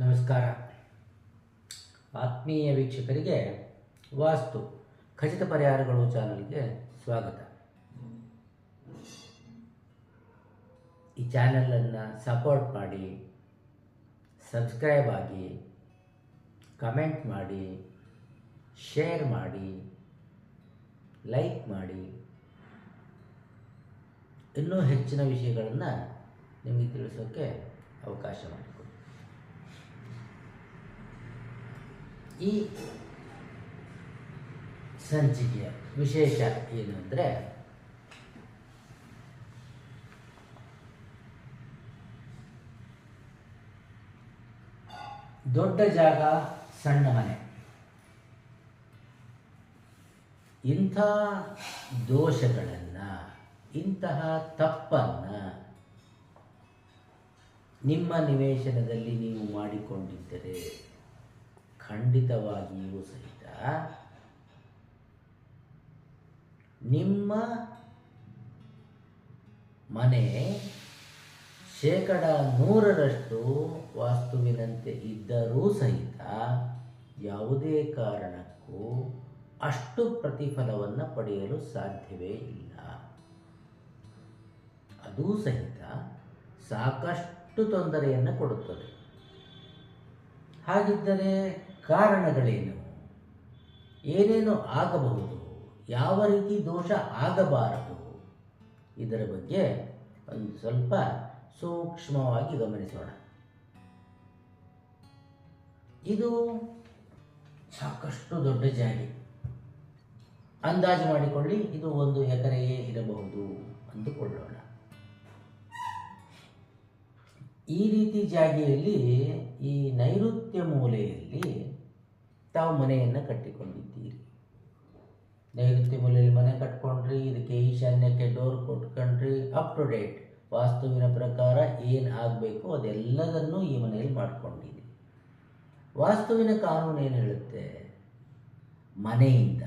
ನಮಸ್ಕಾರ. ಆತ್ಮೀಯ ವೀಕ್ಷಕರಿಗೆ ವಾಸ್ತು, ಖಚಿತ ಪರಿಹಾರಗಳು ಚಾನಲ್ಗೆ ಸ್ವಾಗತ. ಈ ಚಾನಲನ್ನು ಸಪೋರ್ಟ್ ಮಾಡಿ, ಸಬ್ಸ್ಕ್ರೈಬ್ ಆಗಿ, ಕಮೆಂಟ್ ಮಾಡಿ, ಶೇರ್ ಮಾಡಿ, ಲೈಕ್ ಮಾಡಿ. ಇನ್ನೂ ಹೆಚ್ಚಿನ ವಿಷಯಗಳನ್ನು ನಿಮಗೆ ತಿಳಿಸೋಕ್ಕೆ ಅವಕಾಶ ಮಾಡಿಕೊಡಿ ಈ ಸಂಚಿಕೆಯ ವಿಶೇಷ ಏನು ಅಂದರೆ ದೊಡ್ಡ ಜಾಗ, ಸಣ್ಣ ಮನೆ. ಇಂಥ ದೋಷಗಳನ್ನು, ಇಂತಹ ತಪ್ಪನ್ನು ನಿಮ್ಮ ನಿವೇಶನದಲ್ಲಿ ನೀವು ಮಾಡಿಕೊಂಡಿದ್ದರೆ ಖಂಡಿತವಾಗಿಯೂ ಸಹಿತ ನಿಮ್ಮ ಮನೆ ಶೇಕಡ ನೂರರಷ್ಟು ವಾಸ್ತುವಿನಂತೆ ಇದ್ದರೂ ಸಹಿತ ಯಾವುದೇ ಕಾರಣಕ್ಕೂ ಅಷ್ಟು ಪ್ರತಿಫಲವನ್ನು ಪಡೆಯಲು ಸಾಧ್ಯವೇ ಇಲ್ಲ. ಅದೂ ಸಹಿತ ಸಾಕಷ್ಟು ತೊಂದರೆಯನ್ನು ಕೊಡುತ್ತದೆ. ಹಾಗಿದ್ದರೆ ಕಾರಣಗಳೇನು? ಏನೇನು ಆಗಬಹುದು? ಯಾವ ರೀತಿ ದೋಷ ಆಗಬಾರದು? ಇದರ ಬಗ್ಗೆ ಒಂದು ಸ್ವಲ್ಪ ಸೂಕ್ಷ್ಮವಾಗಿ ಗಮನಿಸೋಣ. ಇದು ಸಾಕಷ್ಟು ದೊಡ್ಡ ಜಾಗೆ ಅಂದಾಜು ಮಾಡಿಕೊಳ್ಳಿ, ಇದು ಒಂದು ಎಕರೆಯೇ ಇರಬಹುದು ಅಂದುಕೊಳ್ಳೋಣ. ಈ ರೀತಿ ಜಾಗೆಯಲ್ಲಿ ಈ ನೈಋತ್ಯ ಮೂಲೆಯಲ್ಲಿ ತಾವು ಮನೆಯನ್ನು ಕಟ್ಟಿಕೊಂಡಿದ್ದೀರಿ. ನೈಋತ್ಯ ಮೂಲೆಯಲ್ಲಿ ಮನೆ ಕಟ್ಕೊಂಡ್ರಿ, ಇದಕ್ಕೆ ಈಶಾನ್ಯಕ್ಕೆ ಡೋರ್ ಕೊಟ್ಕೊಂಡ್ರಿ. ಅಪ್ ಟು ಡೇಟ್ ವಾಸ್ತುವಿನ ಪ್ರಕಾರ ಏನು ಆಗಬೇಕು ಅದೆಲ್ಲದನ್ನೂ ಈ ಮನೆಯಲ್ಲಿ ಮಾಡ್ಕೊಂಡಿದ್ದೀರಿ. ವಾಸ್ತುವಿನ ಕಾನೂನು ಏನು ಹೇಳುತ್ತೆ? ಮನೆಯಿಂದ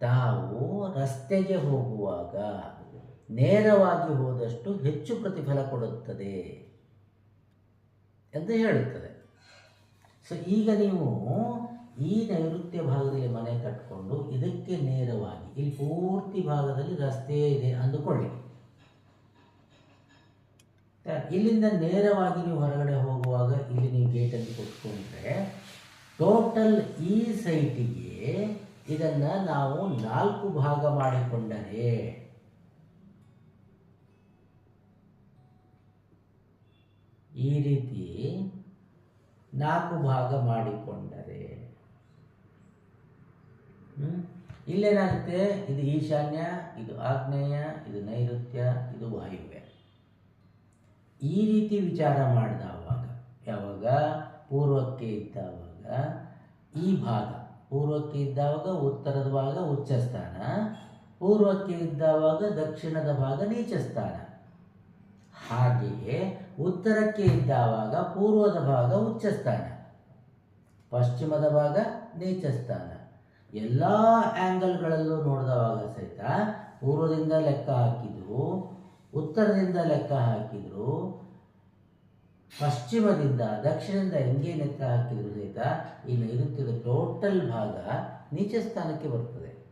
ತಾವು ರಸ್ತೆಗೆ ಹೋಗುವಾಗ ನೇರವಾಗಿ ಹೋದಷ್ಟು ಹೆಚ್ಚು ಪ್ರತಿಫಲ ಕೊಡುತ್ತದೆ ಎಂದು ಹೇಳುತ್ತದೆ. ಸೊ ಈಗ ನೀವು ಈ ನೈಋತ್ಯ ಭಾಗದಲ್ಲಿ ಮನೆ ಕಟ್ಕೊಂಡು ಇದಕ್ಕೆ ನೇರವಾಗಿ ಇಲ್ಲಿ ಪೂರ್ತಿ ಭಾಗದಲ್ಲಿ ರಸ್ತೆ ಇದೆ ಅಂದುಕೊಳ್ಳಿ. ಇಲ್ಲಿಂದ ನೇರವಾಗಿ ನೀವು ಹೊರಗಡೆ ಹೋಗುವಾಗ ಇಲ್ಲಿ ನೀವು ಗೇಟನ್ನು ಕೊಟ್ಕೊಂಡ್ರೆ ಟೋಟಲ್ ಈ ಸೈಟಿಗೆ ಇದನ್ನು ನಾವು ನಾಲ್ಕು ಭಾಗ ಮಾಡಿಕೊಂಡರೆ ಈ ರೀತಿ ನಾಲ್ಕು ಭಾಗ ಮಾಡಿಕೊಂಡರೆ ಇಲ್ಲೇನಾಗುತ್ತೆ? ಇದು ಈಶಾನ್ಯ, ಇದು ಆಗ್ನೇಯ, ಇದು ನೈಋತ್ಯ, ಇದು ವಾಯುವ್ಯ. ಈ ರೀತಿ ವಿಚಾರ ಮಾಡಿದವಾಗ, ಯಾವಾಗ? ಪೂರ್ವಕ್ಕೆ ಇದ್ದಾವಾಗ, ಈ ಭಾಗ. ಪೂರ್ವಕ್ಕೆ ಇದ್ದಾವಾಗ ಉತ್ತರದ ಭಾಗ ಉಚ್ಚ ಸ್ಥಾನ. ಪೂರ್ವಕ್ಕೆ ಇದ್ದಾವಾಗ ದಕ್ಷಿಣದ ಭಾಗ ನೀಚ ಸ್ಥಾನ. ಹಾಗೆಯೇ ಉತ್ತರಕ್ಕೆ ಇದ್ದಾವಾಗ ಪೂರ್ವದ ಭಾಗ ಉಚ್ಚ ಸ್ಥಾನ. ಪಶ್ಚಿಮದ ಭಾಗ ನೀಚ ಸ್ಥಾನ. ಎಲ್ಲ ಆ್ಯಂಗಲ್ಗಳಲ್ಲೂ ನೋಡಿದವಾಗ ಸಹಿತ ಪೂರ್ವದಿಂದ ಲೆಕ್ಕ ಹಾಕಿದ್ರು, ಉತ್ತರದಿಂದ ಲೆಕ್ಕ ಹಾಕಿದ್ರು, ಪಶ್ಚಿಮದಿಂದ, ದಕ್ಷಿಣದಿಂದ ಹೆಂಗೆ ಲೆಕ್ಕ ಹಾಕಿದ್ರು ಸಹಿತ ಈ ನೈಋತ್ಯದ ಟೋಟಲ್ ಭಾಗ ನೀಚ ಸ್ಥಾನಕ್ಕೆ ಬರ್ತದೆ.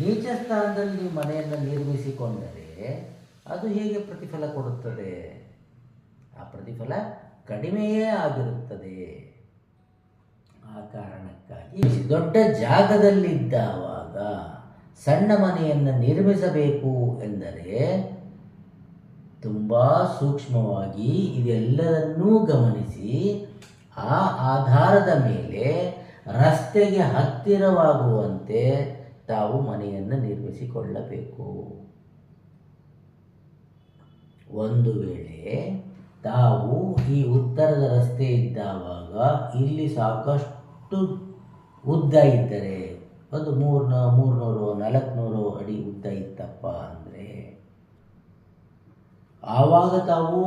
ನೀಚ ಸ್ಥಾನದಲ್ಲಿ ನೀವು ಮನೆಯನ್ನು ನಿರ್ಮಿಸಿಕೊಂಡರೆ ಅದು ಹೇಗೆ ಪ್ರತಿಫಲ ಕೊಡುತ್ತದೆ? ಆ ಪ್ರತಿಫಲ ಕಡಿಮೆಯೇ ಆಗಿರುತ್ತದೆ. ಆ ಕಾರಣಕ್ಕಾಗಿ ದೊಡ್ಡ ಜಾಗದಲ್ಲಿದ್ದಾವಾಗ ಸಣ್ಣ ಮನೆಯನ್ನು ನಿರ್ಮಿಸಬೇಕು ಎಂದರೆ ತುಂಬ ಸೂಕ್ಷ್ಮವಾಗಿ ಇದೆಲ್ಲದನ್ನೂ ಗಮನಿಸಿ ಆ ಆಧಾರದ ಮೇಲೆ ರಸ್ತೆಗೆ ಹತ್ತಿರವಾಗುವಂತೆ ತಾವು ಮನೆಯನ್ನು ನಿರ್ಮಿಸಿಕೊಳ್ಳಬೇಕು. ಒಂದು ವೇಳೆ ತಾವು ಈ ಉತ್ತರದ ರಸ್ತೆ ಇದ್ದಾವಾಗ ಇಲ್ಲಿ ಸಾಕಷ್ಟು ಉದ್ದ ಇದ್ದರೆ ಒಂದು ಮೂರ್ನ, ಮೂರ್ನೂರು, ನಾಲ್ಕುನೂರು ಅಡಿ ಉದ್ದ ಇತ್ತಪ್ಪ ಅಂದರೆ ಆವಾಗ ತಾವು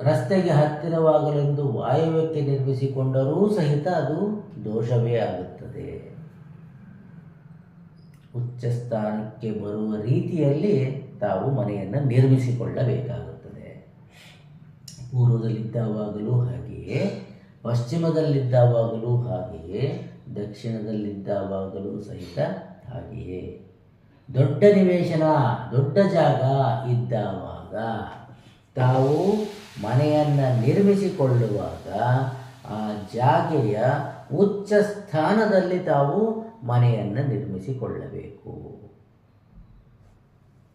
ರಸ್ತೆಗೆ ಹತ್ತಿರವಾಗಲೆಂದು ವಾಯುವ್ಯಕ್ಕೆ ನಿರ್ಮಿಸಿಕೊಂಡರೂ ಸಹಿತ ಅದು ದೋಷವೇ ಆಗುತ್ತದೆ. ಉಚ್ಚ ಸ್ಥಾನಕ್ಕೆ ಬರುವ ರೀತಿಯಲ್ಲಿ ತಾವು ಮನೆಯನ್ನು ನಿರ್ಮಿಸಿಕೊಳ್ಳಬೇಕಾಗುತ್ತದೆ. ಪೂರ್ವದಲ್ಲಿದ್ದಾವಾಗಲೂ ಹಾಗೆಯೇ ಪಶ್ಚಿಮದಲ್ಲಿದ್ದಾವಾಗಲೂ ಹಾಗೆಯೇ, ದಕ್ಷಿಣದಲ್ಲಿದ್ದಾವಾಗಲೂ ಸಹಿತ ಹಾಗೆಯೇ. ದೊಡ್ಡ ನಿವೇಶನ, ದೊಡ್ಡ ಜಾಗ ಇದ್ದಾವಾಗ, ತಾವು ಮನೆಯನ್ನು ನಿರ್ಮಿಸಿಕೊಳ್ಳುವಾಗ ಆ ಜಾಗೆಯ ಉಚ್ಚ ಸ್ಥಾನದಲ್ಲಿ ತಾವು ಮನೆಯನ್ನು ನಿರ್ಮಿಸಿಕೊಳ್ಳಬೇಕು.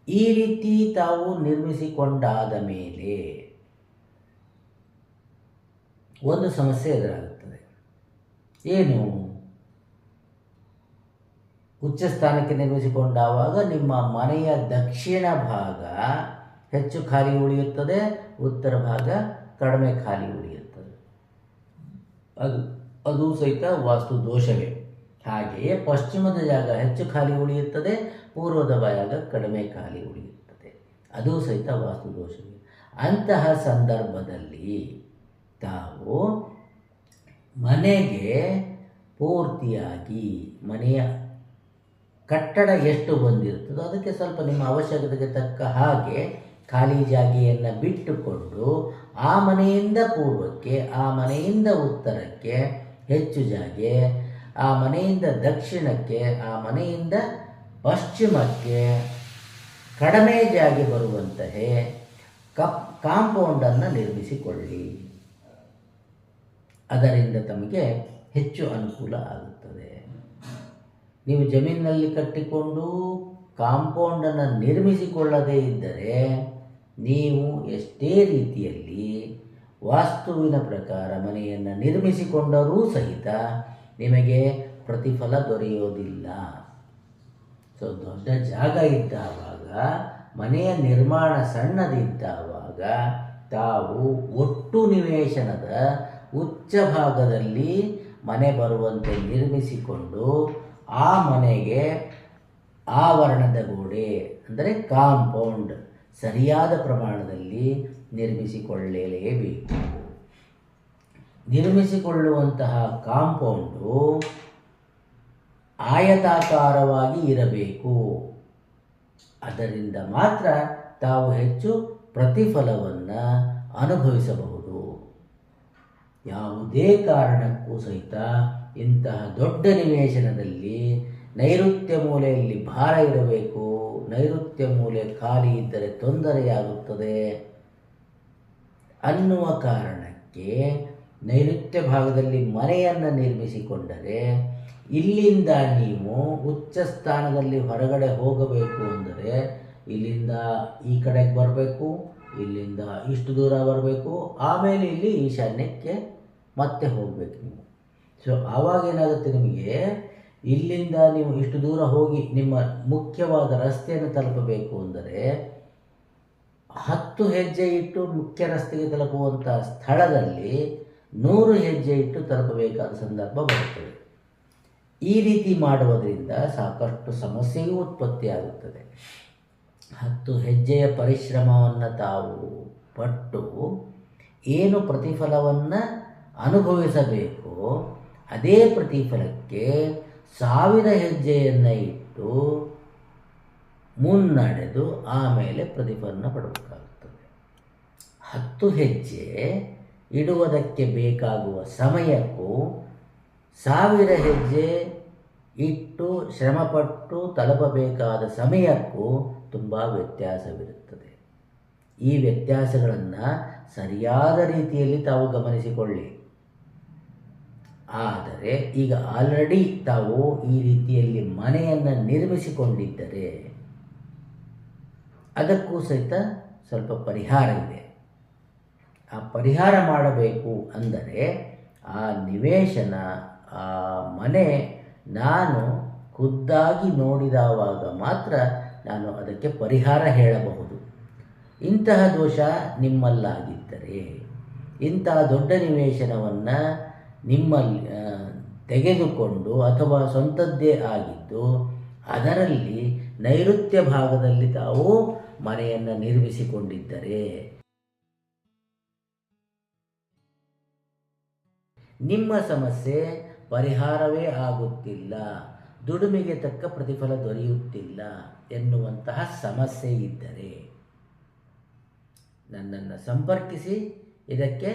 ಈ ರೀತಿ ತಾವು ನಿರ್ಮಿಸಿಕೊಂಡಾದ ಮೇಲೆ ಒಂದು ಸಮಸ್ಯೆ ಎದುರಾಗುತ್ತದೆ. ಏನು? ಉಚ್ಚ ಸ್ಥಾನಕ್ಕೆ ನಿರ್ಮಿಸಿಕೊಂಡಾಗ ನಿಮ್ಮ ಮನೆಯ ದಕ್ಷಿಣ ಭಾಗ ಹೆಚ್ಚು ಖಾಲಿ ಉಳಿಯುತ್ತದೆ, ಉತ್ತರ ಭಾಗ ಕಡಿಮೆ ಖಾಲಿ ಉಳಿಯುತ್ತದೆ. ಅದು ಅದು ಸಹಿತ ವಾಸ್ತು ದೋಷವೇ. ಹಾಗೆಯೇ ಪಶ್ಚಿಮದ ಜಾಗ ಹೆಚ್ಚು ಖಾಲಿ ಉಳಿಯುತ್ತದೆ, ಪೂರ್ವದ ಭಾಗ ಕಡಿಮೆ ಖಾಲಿ ಉಳಿಯುತ್ತದೆ. ಅದು ಸಹಿತ ವಾಸ್ತು ದೋಷವೇ. ಅಂತಹ ಸಂದರ್ಭದಲ್ಲಿ ತಾವು ಮನೆಗೆ ಪೂರ್ತಿಯಾಗಿ ಮನೆಯ ಕಟ್ಟಡ ಎಷ್ಟು ಬಂದಿರ್ತದೋ ಅದಕ್ಕೆ ಸ್ವಲ್ಪ ನಿಮ್ಮ ಅವಶ್ಯಕತೆಗೆ ತಕ್ಕ ಹಾಗೆ ಖಾಲಿ ಜಾಗೆಯನ್ನು ಬಿಟ್ಟುಕೊಂಡು ಆ ಮನೆಯಿಂದ ಪೂರ್ವಕ್ಕೆ, ಆ ಮನೆಯಿಂದ ಉತ್ತರಕ್ಕೆ ಹೆಚ್ಚು ಜಾಗೆ, ಆ ಮನೆಯಿಂದ ದಕ್ಷಿಣಕ್ಕೆ, ಆ ಮನೆಯಿಂದ ಪಶ್ಚಿಮಕ್ಕೆ ಕಡಿಮೆ ಜಾಗೆ ಬರುವಂತಹ ಕಪ್ ಕಾಂಪೌಂಡನ್ನು ನಿರ್ಮಿಸಿಕೊಳ್ಳಿ. ಅದರಿಂದ ತಮಗೆ ಹೆಚ್ಚು ಅನುಕೂಲ ಆಗುತ್ತದೆ. ನೀವು ಜಮೀನಿನಲ್ಲಿ ಕಟ್ಟಿಕೊಂಡು ಕಾಂಪೌಂಡನ್ನು ನಿರ್ಮಿಸಿಕೊಳ್ಳದೇ ಇದ್ದರೆ ನೀವು ಎಷ್ಟೇ ರೀತಿಯಲ್ಲಿ ವಾಸ್ತುವಿನ ಪ್ರಕಾರ ಮನೆಯನ್ನು ನಿರ್ಮಿಸಿಕೊಂಡರೂ ಸಹಿತ ನಿಮಗೆ ಪ್ರತಿಫಲ ದೊರೆಯೋದಿಲ್ಲ. ಸೊ, ದೊಡ್ಡ ಜಾಗ ಇದ್ದಾವಾಗ, ಮನೆಯ ನಿರ್ಮಾಣ ಸಣ್ಣದಿದ್ದಾವಾಗ ತಾವು ಒಟ್ಟು ನಿವೇಶನದ ಉಚ್ಚ ಭಾಗದಲ್ಲಿ ಮನೆ ಬರುವಂತೆ ನಿರ್ಮಿಸಿಕೊಂಡು ಆ ಮನೆಗೆ ಆವರಣದ ಗೋಡೆ, ಅಂದರೆ ಕಾಂಪೌಂಡ್, ಸರಿಯಾದ ಪ್ರಮಾಣದಲ್ಲಿ ನಿರ್ಮಿಸಿಕೊಳ್ಳಲೇಬೇಕು. ನಿರ್ಮಿಸಿಕೊಳ್ಳುವಂತಹ ಕಾಂಪೌಂಡು ಆಯತಾಕಾರವಾಗಿ ಇರಬೇಕು. ಅದರಿಂದ ಮಾತ್ರ ತಾವು ಹೆಚ್ಚು ಪ್ರತಿಫಲವನ್ನು ಅನುಭವಿಸಬಹುದು. ಯಾವುದೇ ಕಾರಣಕ್ಕೂ ಸಹಿತ ಇಂತಹ ದೊಡ್ಡ ನಿವೇಶನದಲ್ಲಿ ನೈಋತ್ಯ ಮೂಲೆಯಲ್ಲಿ ಭಾರ ಇರಬೇಕು ನೈಋತ್ಯ ಮೂಲೆ ಖಾಲಿ ಇದ್ದರೆ ತೊಂದರೆಯಾಗುತ್ತದೆ. ಅನ್ನುವ ಕಾರಣಕ್ಕೆ ನೈಋತ್ಯ ಭಾಗದಲ್ಲಿ ಮನೆಯನ್ನು ನಿರ್ಮಿಸಿಕೊಂಡರೆ ಇಲ್ಲಿಂದ ನೀವು ಉಚ್ಚ ಸ್ಥಾನದಲ್ಲಿ ಹೊರಗಡೆ ಹೋಗಬೇಕು ಅಂದರೆ ಇಲ್ಲಿಂದ ಈ ಕಡೆಗೆ ಬರಬೇಕು, ಇಲ್ಲಿಂದ ಇಷ್ಟು ದೂರ ಬರಬೇಕು, ಆಮೇಲೆ ಇಲ್ಲಿ ಈಶಾನ್ಯಕ್ಕೆ ಮತ್ತೆ ಹೋಗಬೇಕು ನೀವು. ಸೊ ಆವಾಗ ಏನಾಗುತ್ತೆ ನಿಮಗೆ? ಇಲ್ಲಿಂದ ನೀವು ಇಷ್ಟು ದೂರ ಹೋಗಿ ನಿಮ್ಮ ಮುಖ್ಯವಾದ ರಸ್ತೆಯನ್ನು ತಲುಪಬೇಕು ಅಂದರೆ ಹತ್ತು ಹೆಜ್ಜೆ ಇಟ್ಟು ಮುಖ್ಯ ರಸ್ತೆಗೆ ತಲುಪುವಂಥ ಸ್ಥಳದಲ್ಲಿ ನೂರು ಹೆಜ್ಜೆ ಇಟ್ಟು ತಲುಪಬೇಕಾದ ಸಂದರ್ಭ ಬರುತ್ತದೆ. ಈ ರೀತಿ ಮಾಡುವುದರಿಂದ ಸಾಕಷ್ಟು ಸಮಸ್ಯೆಯೂ ಉತ್ಪತ್ತಿಯಾಗುತ್ತದೆ ಹತ್ತು ಹೆಜ್ಜೆಯ ಪರಿಶ್ರಮವನ್ನು ತಾವು ಪಟ್ಟು ಏನು ಪ್ರತಿಫಲವನ್ನು ಅನುಭವಿಸಬೇಕೋ. ಅದೇ ಪ್ರತಿಫಲಕ್ಕೆ ಸಾವಿರ ಹೆಜ್ಜೆಯನ್ನು ಇಟ್ಟು ಮುನ್ನಡೆದು ಆಮೇಲೆ ಪ್ರತಿಫಲನ ಪಡಬೇಕಾಗುತ್ತದೆ ಹತ್ತು ಹೆಜ್ಜೆ ಇಡುವುದಕ್ಕೆ ಬೇಕಾಗುವ ಸಮಯಕ್ಕೂ ಸಾವಿರ ಹೆಜ್ಜೆ ಇಟ್ಟು ಶ್ರಮಪಟ್ಟು ತಲುಪಬೇಕಾದ ಸಮಯಕ್ಕೂ ತುಂಬ ವ್ಯತ್ಯಾಸವಿರುತ್ತದೆ. ಈ ವ್ಯತ್ಯಾಸಗಳನ್ನು ಸರಿಯಾದ ರೀತಿಯಲ್ಲಿ ತಾವು ಗಮನಿಸಿಕೊಳ್ಳಿ. ಆದರೆ ಈಗ ಆಲ್ರೆಡಿ ತಾವು ಈ ರೀತಿಯಲ್ಲಿ ಮನೆಯನ್ನು ನಿರ್ಮಿಸಿಕೊಂಡಿದ್ದರೆ ಅದಕ್ಕೂ ಸಹಿತ ಸ್ವಲ್ಪ ಪರಿಹಾರ ಇದೆ. ಆ ಪರಿಹಾರ ಮಾಡಬೇಕು ಅಂದರೆ ಆ ನಿವೇಶನ, ಆ ಮನೆ ನಾನು ಖುದ್ದಾಗಿ ನೋಡಿದವಾಗ ಮಾತ್ರ ನಾನು ಅದಕ್ಕೆ ಪರಿಹಾರ ಹೇಳಬಹುದು. ಇಂತಹ ದೋಷ ನಿಮ್ಮಲ್ಲಾಗಿದ್ದರೆ ಇಂತಹ ದೊಡ್ಡ ನಿವೇಶನವನ್ನು ನಿಮ್ಮಲ್ಲಿ ತೆಗೆದುಕೊಂಡು ಅಥವಾ ಸ್ವಂತದ್ದೇ ಆಗಿದ್ದು ಅದರಲ್ಲಿ ನೈಋತ್ಯ ಭಾಗದಲ್ಲಿ ತಾವು ಮನೆಯನ್ನು ನಿರ್ಮಿಸಿಕೊಂಡಿದ್ದರೆ. ನಿಮ್ಮ ಸಮಸ್ಯೆ ಪರಿಹಾರವೇ ಆಗುತ್ತಿಲ್ಲ, ದುಡಿಮೆಗೆ ತಕ್ಕ ಪ್ರತಿಫಲ ದೊರೆಯುತ್ತಿಲ್ಲ ಎನ್ನುವಂತಹ ಸಮಸ್ಯೆ ಇದ್ದರೆ ನನ್ನನ್ನು ಸಂಪರ್ಕಿಸಿ, ಇದಕ್ಕೆ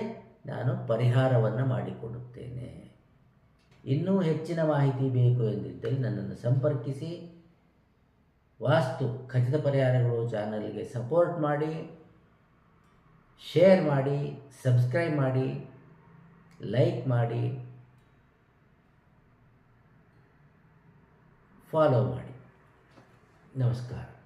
ನಾನು ಪರಿಹಾರವನ್ನು ಮಾಡಿಕೊಡುತ್ತೇನೆ. ಇನ್ನೂ ಹೆಚ್ಚಿನ ಮಾಹಿತಿ ಬೇಕು ಎಂದಿದ್ದಲ್ಲಿ ನನ್ನನ್ನು ಸಂಪರ್ಕಿಸಿ. ವಾಸ್ತು ಖಚಿತ ಪರಿಹಾರಗಳು ಚಾನಲ್ಗೆ ಸಪೋರ್ಟ್ ಮಾಡಿ, ಶೇರ್ ಮಾಡಿ, ಸಬ್ಸ್ಕ್ರೈಬ್ ಮಾಡಿ, ಲೈಕ್ ಮಾಡಿ, ಫಾಲೋ ಮಾಡಿ. ನಮಸ್ಕಾರ.